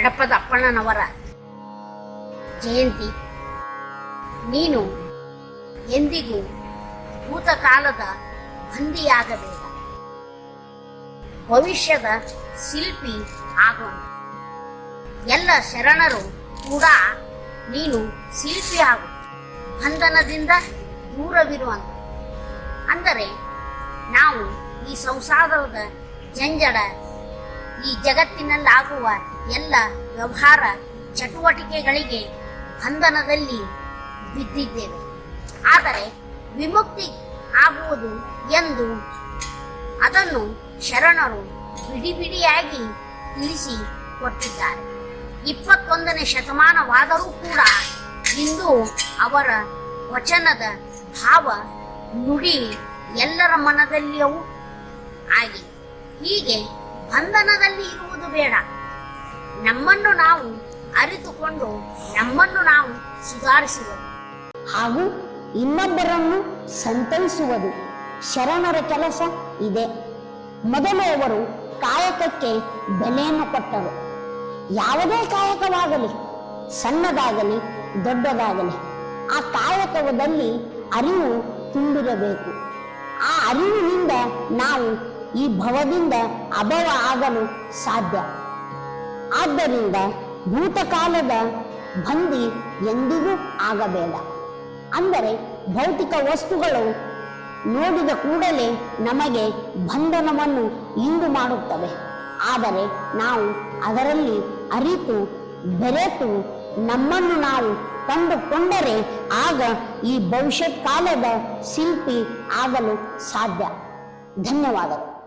ಎಡಪದ ಅಪ್ಪಣ್ಣನವರ ಜಯಂತಿ. ನೀನು ಎಂದಿಗೂ ಭೂತಕಾಲದ ಬಂದಿಯಾಗಬೇಡ. ಭವಿಷ್ಯದ ಶಿಲ್ಪಿ ಆಗೋಣ. ಎಲ್ಲ ಶರಣರು ಕೂಡ ನೀನು ಶಿಲ್ಪಿ ಆಗು. ಬಂಧನದಿಂದ ದೂರವಿರುವಂತ ಅಂದರೆ ನಾವು ಈ ಸಂಸಾರದ ಜಂಜಡ ಈ ಜಗತ್ತಿನಲ್ಲಾಗುವ ಎಲ್ಲ ವ್ಯವಹಾರ ಚಟುವಟಿಕೆಗಳಿಗೆ ಬಂಧನದಲ್ಲಿ ಬಿದ್ದಿದ್ದೇವೆ. ಆದರೆ ವಿಮುಕ್ತಿ ಆಗುವುದು ಎಂದು ಅದನ್ನು ಶರಣರು ಬಿಡಿ ಬಿಡಿಯಾಗಿ ತಿಳಿಸಿ ಕೊಟ್ಟಿದ್ದಾರೆ. ಇಪ್ಪತ್ತೊಂದನೇ ಶತಮಾನವಾದರೂ ಕೂಡ ಇಂದು ಅವರ ವಚನದ ಭಾವ ನುಡಿ ಎಲ್ಲರ ಮನದಲ್ಲಿಯೂ ಆಗಿದೆ. ಹೀಗೆ ಬಂಧನದಲ್ಲಿ ಇರುವುದು ಬೇಡ. ನಮ್ಮನ್ನು ನಾವು ಅರಿತುಕೊಂಡು ನಮ್ಮನ್ನು ನಾವು ಸುಧಾರಿಸುವುದು ಹಾಗೂ ಇನ್ನೊಬ್ಬರನ್ನು ಸಂತೈಸುವುದು ಶರಣರ ಕೆಲಸ ಇದೆ. ಮೊದಲು ಅವರು ಕಾಯಕಕ್ಕೆ ಬೆಲೆಯನ್ನು ಕೊಟ್ಟರು. ಯಾವುದೇ ಕಾಯಕವಾಗಲಿ, ಸಣ್ಣದಾಗಲಿ, ದೊಡ್ಡದಾಗಲಿ, ಆ ಕಾಯಕದಲ್ಲಿ ಅರಿವು ತುಂಬಿರಬೇಕು. ಆ ಅರಿವಿನಿಂದ ನಾವು ಈ ಭವದಿಂದ ಅಭವ ಆಗಲು ಸಾಧ್ಯ. ಆದ್ದರಿಂದ ಭೂತಕಾಲದ ಬಂದಿ ಎಂದಿಗೂ ಆಗಬೇಡ. ಅಂದರೆ ಭೌತಿಕ ವಸ್ತುಗಳು ನೋಡಿದ ಕೂಡಲೇ ನಮಗೆ ಬಂಧನವನ್ನು ಇಂದು ಮಾಡುತ್ತವೆ. ಆದರೆ ನಾವು ಅದರಲ್ಲಿ ಅರಿತು, ಬೆರೆತು ನಮ್ಮನ್ನು ನಾವು ಕಂಡುಕೊಂಡರೆ ಆಗ ಈ ಭವಿಷ್ಯತ್ ಕಾಲದ ಶಿಲ್ಪಿ ಆಗಲು ಸಾಧ್ಯ. ಧನ್ಯವಾದಗಳು.